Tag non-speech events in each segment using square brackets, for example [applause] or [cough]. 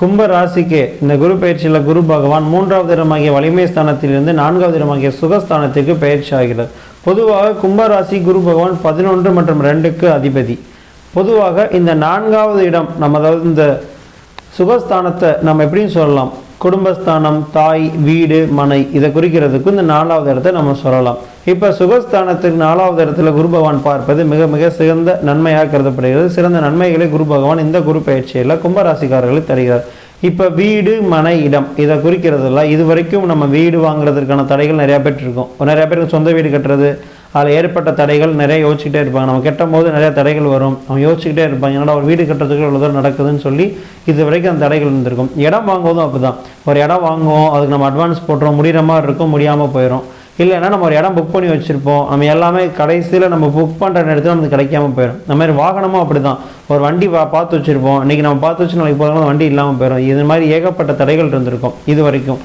கும்ப ராசிக்கு இந்த குரு பயிற்சியில் குரு பகவான் மூன்றாவது இடமாகிய வலிமை ஸ்தானத்திலிருந்து நான்காவது இடமாகிய சுகஸ்தானத்திற்கு பயிற்சி ஆகிறது. பொதுவாக கும்ப ராசி குரு பகவான் பதினொன்று மற்றும் ரெண்டுக்கு அதிபதி. பொதுவாக இந்த நான்காவது இடம் நம்ம அதாவது இந்த சுகஸ்தானத்தை நம்ம எப்படின்னு சொல்லலாம்? குடும்பஸ்தானம் தாய் வீடு மனை இதை குறிக்கிறதுக்கு இந்த நாலாவது இடத்தை நம்ம சொல்லலாம். இப்போ சுகஸ்தானத்தின் நாலாவது இடத்துல குரு பகவான் பார்ப்பது மிக மிக சிறந்த நன்மையாக கருதப்படுகிறது. சிறந்த நன்மைகளை குரு பகவான் இந்த குரு பயிற்சியில் கும்பராசிக்காரர்களுக்கு தருகிறார். இப்போ வீடு மனை இடம் இதை குறிக்கிறதுல இது வரைக்கும் நம்ம வீடு வாங்குறதுக்கான தடைகள் நிறையா பேர் இருக்கும் நிறைய பேருக்கு சொந்த வீடு கட்டுறது அதில் ஏற்பட்ட தடைகள் நிறைய யோசிச்சுட்டே இருப்பாங்க. நம்ம கெட்டும் போது நிறைய தடைகள் வரும். அவங்க யோசிச்சுக்கிட்டே இருப்பாங்க என்னடா ஒரு வீடு கட்டுறதுக்கு இவ்வளோ தூரம் நடக்குதுன்னு சொல்லி இது வரைக்கும் அந்த தடைகள் இருந்திருக்கும். இடம் வாங்குவதும் அப்படி தான் ஒரு இடம் வாங்குவோம் அதுக்கு நம்ம அட்வான்ஸ் போட்டுறோம் முடிகிற மாதிரி இருக்கும் முடியாமல் போயிடும் இல்லைன்னா நம்ம ஒரு இடம் புக் பண்ணி வச்சுருப்போம். நம்ம எல்லாமே கடைசியில் நம்ம புக் பண்ணுற நேரத்தில் நமக்கு கிடைக்காம போயிடும். இந்த மாதிரி வாகனமும் அப்படி தான் ஒரு வண்டி பா பார்த்து வச்சுருப்போம். இன்றைக்கி நம்ம பார்த்து வச்சு நாளைக்கு போகிறோம் வண்டி இல்லாமல் போயிடும். இது மாதிரி ஏகப்பட்ட தடைகள் இருந்திருக்கும் இது வரைக்கும்.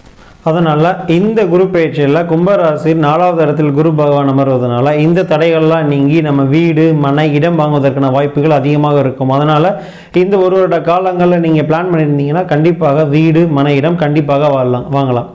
அதனால் இந்த குரு பயிற்சியில் கும்பராசி நாலாவது இடத்தில் குரு பகவான் அமர்வதனால இந்த தடைகள்லாம் நீங்கி நம்ம வீடு மனை இடம் வாங்குவதற்கான வாய்ப்புகள் அதிகமாக இருக்கும். அதனால் இந்த ஒரு வருட காலங்களில் நீங்கள் பிளான் பண்ணியிருந்தீங்கன்னா கண்டிப்பாக வீடு மனை இடம் கண்டிப்பாக வாழலாம் வாங்கலாம்.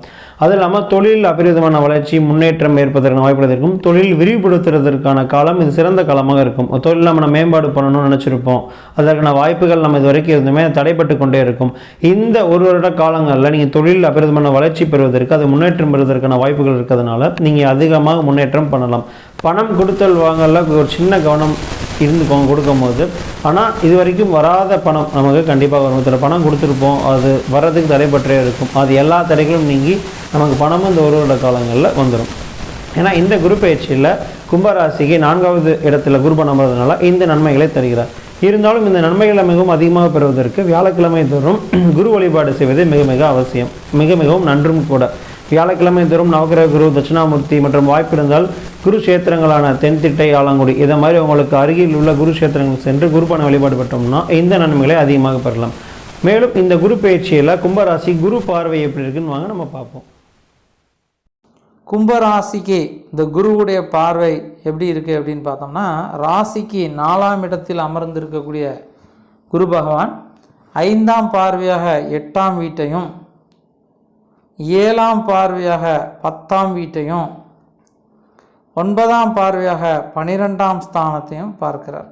அது இல்லாமல் தொழில் அபரிதமான வளர்ச்சி முன்னேற்றம் ஏற்பதற்கான வாய்ப்புகள் இருக்கும். தொழில் விரிவுபடுத்துறதற்கான காலம் இது சிறந்த காலமாக இருக்கும். தொழில் நம்ம மேம்பாடு பண்ணணும்னு நினச்சிருப்போம். அதற்கான வாய்ப்புகள் நம்ம இது வரைக்கும் இருந்துமே தடைப்பட்டு கொண்டே இருக்கும். இந்த ஒரு வருட காலங்களில் நீங்கள் தொழில் அபரிதமான வளர்ச்சி பெறுவதற்கு அது முன்னேற்றம் பெறுவதற்கான வாய்ப்புகள் இருக்கிறதுனால நீங்கள் அதிகமாக முன்னேற்றம் பண்ணலாம். பணம் கொடுத்தல் வாங்கல ஒரு சின்ன கவனம் இருந்து கொடுக்கும்போது. ஆனால் இது வரைக்கும் வராத பணம் நமக்கு கண்டிப்பாக வரும். சில பணம் கொடுத்துருப்போம். அது வர்றதுக்கு தடைப்பற்றே இருக்கும். அது எல்லா தடைகளும் நீங்கி நமக்கு பணமும் இந்த ஒரு வருட காலங்களில் வந்துடும் ஏன்னா இந்த குரு பயிற்சியில் கும்பராசிக்கு நான்காவது இடத்துல குரு பணம் வர்றதுனால இந்த நன்மைகளை தருகிறார். இருந்தாலும் இந்த நன்மைகளை மிகவும் அதிகமாக பெறுவதற்கு வியாழக்கிழமை தோறும் [clears throat] குரு வழிபாடு செய்வது மிக மிக அவசியம். மிக மிகவும் நன்றும் கூட. வியாழக்கிழமை தோறும் நவகிரக குரு தட்சிணாமூர்த்தி மற்றும் வாய்ப்பு இருந்தால் குருக்ஷேத்திரங்களான தென்திட்டை ஆலங்குடி இதை மாதிரி உங்களுக்கு அருகில் உள்ள குருக்ஷேத்திரங்கள் சென்று குருப்பான வழிபாடு பெற்றோம்னா இந்த நன்மைகளை அதிகமாக பெறலாம். மேலும் இந்த குரு பயிற்சியில் கும்பராசி குரு பார்வை எப்படி இருக்குன்னு வாங்க நம்ம பார்ப்போம். கும்பராசிக்கு இந்த குருவுடைய பார்வை எப்படி இருக்குது அப்படின்னு பார்த்தோம்னா ராசிக்கு நாலாம் இடத்தில் அமர்ந்திருக்கக்கூடிய குரு பகவான் ஐந்தாம் பார்வையாக எட்டாம் வீட்டையும் ஏழாம் பார்வையாக பத்தாம் வீட்டையும் ஒன்பதாம் பார்வையாக பனிரெண்டாம் ஸ்தானத்தையும் பார்க்கிறார்.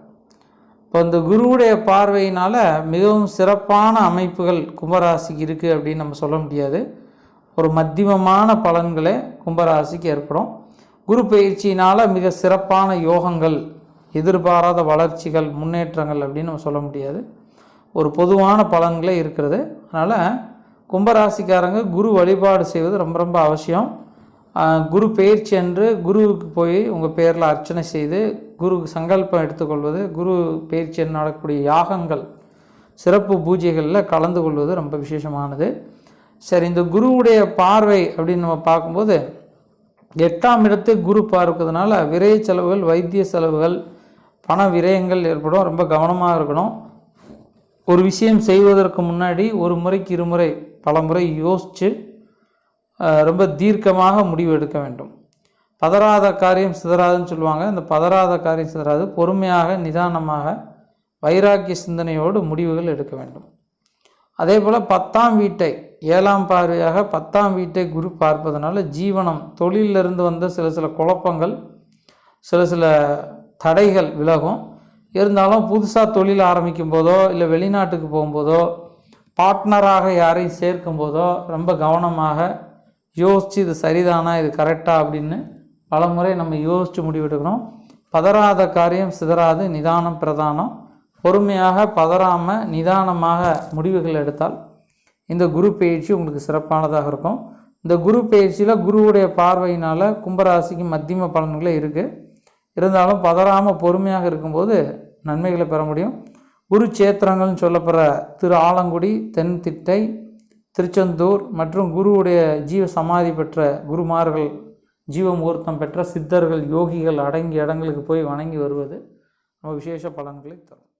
இப்போ இந்த குருவுடைய பார்வையினால் மிகவும் சிறப்பான அமைப்புகள் கும்பராசிக்கு இருக்குது அப்படின்னு நம்ம சொல்ல முடியாது. ஒரு மத்தியமமான பலன்களே கும்பராசிக்கு ஏற்படும். குரு பயிற்சியினால் மிக சிறப்பான யோகங்கள் எதிர்பாராத வளர்ச்சிகள் முன்னேற்றங்கள் அப்படின்னு நம்ம சொல்ல முடியாது. ஒரு பொதுவான பலன்களே இருக்கிறது. அதனால் கும்பராசிக்காரங்க குரு வழிபாடு செய்வது ரொம்ப ரொம்ப அவசியம். குரு பெயர்ச்சி அன்று குருவுக்கு போய் உங்கள் பேரில் அர்ச்சனை செய்து குரு சங்கல்பம் எடுத்துக்கொள்வது குரு பெயர்ச்சி அன்று நடக்கக்கூடிய யாகங்கள் சிறப்பு பூஜைகளில் கலந்து கொள்வது ரொம்ப விசேஷமானது. சரி இந்த குருவுடைய பார்வை அப்படின்னு நம்ம பார்க்கும்போது எட்டாம் இடத்தை குரு பார்க்கிறதுனால விரய செலவுகள் வைத்திய செலவுகள் பண விரயங்கள் ஏற்படும் ரொம்ப கவனமாக இருக்கணும். ஒரு விஷயம் செய்வதற்கு முன்னாடி ஒரு முறைக்கு இருமுறை பல முறை யோசித்து ரொம்ப தீர்க்கமாக முடிவு எடுக்க வேண்டும். பதறாத காரியம் சிதறாதுன்னு சொல்லுவாங்க. இந்த பதறாத காரியம் சிதறாது. பொறுமையாக நிதானமாக வைராக்கிய சிந்தனையோடு முடிவுகள் எடுக்க வேண்டும். அதே போல் பத்தாம் வீட்டை ஏழாம் பார்வையாக பத்தாம் வீட்டை குரு பார்ப்பதனால ஜீவனம் தொழிலிருந்து வந்த சில சில குழப்பங்கள் சில சில தடைகள் விலகும். இருந்தாலும் புதுசாக தொழில் ஆரம்பிக்கும் போதோ இல்லை வெளிநாட்டுக்கு போகும்போதோ பார்ட்னராக யாரையும் சேர்க்கும் போதோ ரொம்ப கவனமாக யோசித்து இது சரிதானா இது கரெக்டா அப்படின்னு பலமுறை நம்ம யோசித்து முடிவெடுக்கணும் பதறாத காரியம் சிதறாது நிதானம் பிரதானம். பொறுமையாக பதறாமல் நிதானமாக முடிவுகள் எடுத்தால் இந்த குரு பயிற்சி உங்களுக்கு சிறப்பானதாக இருக்கும். இந்த குரு பயிற்சியில் குருவுடைய பார்வையினால் கும்பராசிக்கு மத்தியம பலன்களே இருக்குது இருந்தாலும் பதறாமல் பொறுமையாக இருக்கும்போது நன்மைகளை பெற முடியும். குரு சேத்திரங்கள்னு சொல்லப்படுற திரு ஆலங்குடி தென்திட்டை திருச்செந்தூர் மற்றும் குருவுடைய ஜீவ சமாதி பெற்ற குருமார்கள் ஜீவ முகூர்த்தம் பெற்ற சித்தர்கள் யோகிகள் அடங்கிய இடங்களுக்கு போய் வணங்கி வருவது. நம்ம விசேஷ பலன்களை தரும்.